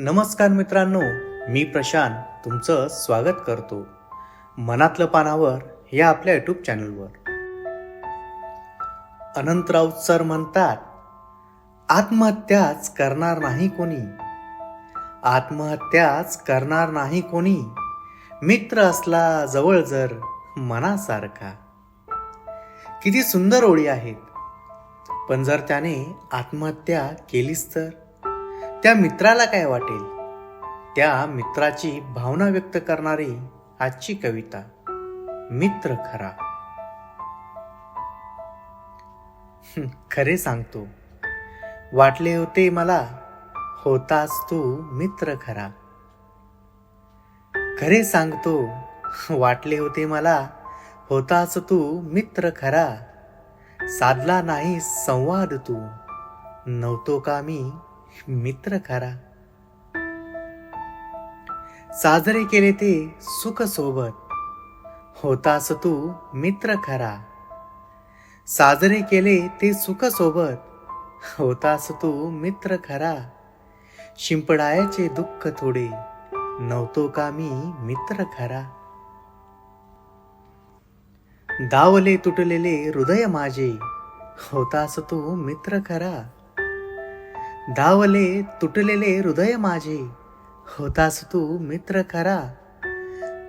नमस्कार मित्रांनो मी प्रशांत तुमचं स्वागत करतो मनातलं पानावर या आपल्या यूट्यूब चॅनलवर. अनंत राऊत सर म्हणतात आत्महत्याच करणार नाही कोणी. आत्महत्याच करणार नाही कोणी. मित्र असला जवळ जर मनासारखा. किती सुंदर ओळी आहेत. पण जर त्याने आत्महत्या केलीच तर? त्या मित्राला काय वाटेल? त्या मित्राची भावना व्यक्त करणारी आजची कविता मित्र खरा. खरे सांगतो. वाटले होते मला होतास तू मित्र खरा. खरे सांगतो वाटले होते मला होतास तू मित्र खरा. साधला नाही संवाद तू नव्हतो का मी मित्र खरा साजरे केले ते सुख सोबत. होतास तू मित्र खरा साजरे केले ते सुख सोबत. होतास तू मित्र खरा शिंपडायचे दुःख थोडे. नव्हतो का मी मित्र खरा? दावले तुटलेले हृदय माझे. होतास तू मित्र खरा. धावले तुटलेले हृदय माझे. होतास तू मित्र खरा.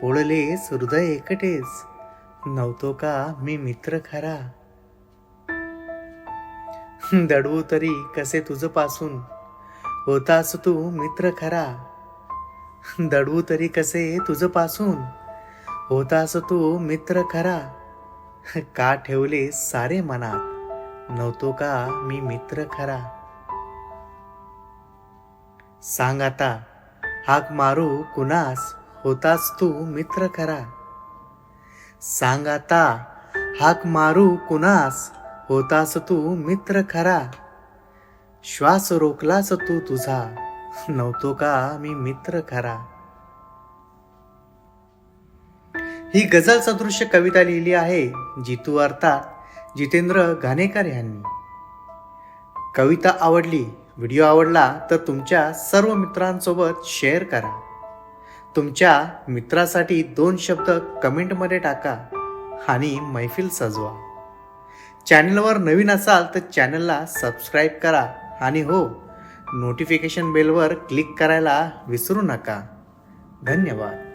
पोळलेस हृदय एकटेच. नव्हतो का मी मित्र खरा? दडवू तरी कसे तुझपासून होतास तू मित्र खरा. दडवू तरी कसे तुझपासून होतास तू मित्र खरा. का ठेवले सारे मनात? नव्हतो का मी मित्र खरा? सांग आता हाक मारू कुणास होतास तू मित्र खरा. सांग आता हाक मारू कुणास होतास तू मित्र खरा. श्वास रोखलास तू तुझा नव्हतो का मी मित्र खरा. ही गझल सदृश्य कविता लिहिली आहे जितू अर्थात जितेंद्र घाणेकर यांनी. कविता आवडली व्हिडिओ आवडला तर तुमच्या सर्व मित्रांसोबत शेअर करा. तुमच्या मित्रासाठी दोन शब्द कमेंटमध्ये टाका आणि मैफिल सजवा. चॅनलवर नवीन असाल तर चॅनलला सबस्क्राईब करा आणि हो नोटिफिकेशन बेलवर क्लिक करायला विसरू नका. धन्यवाद.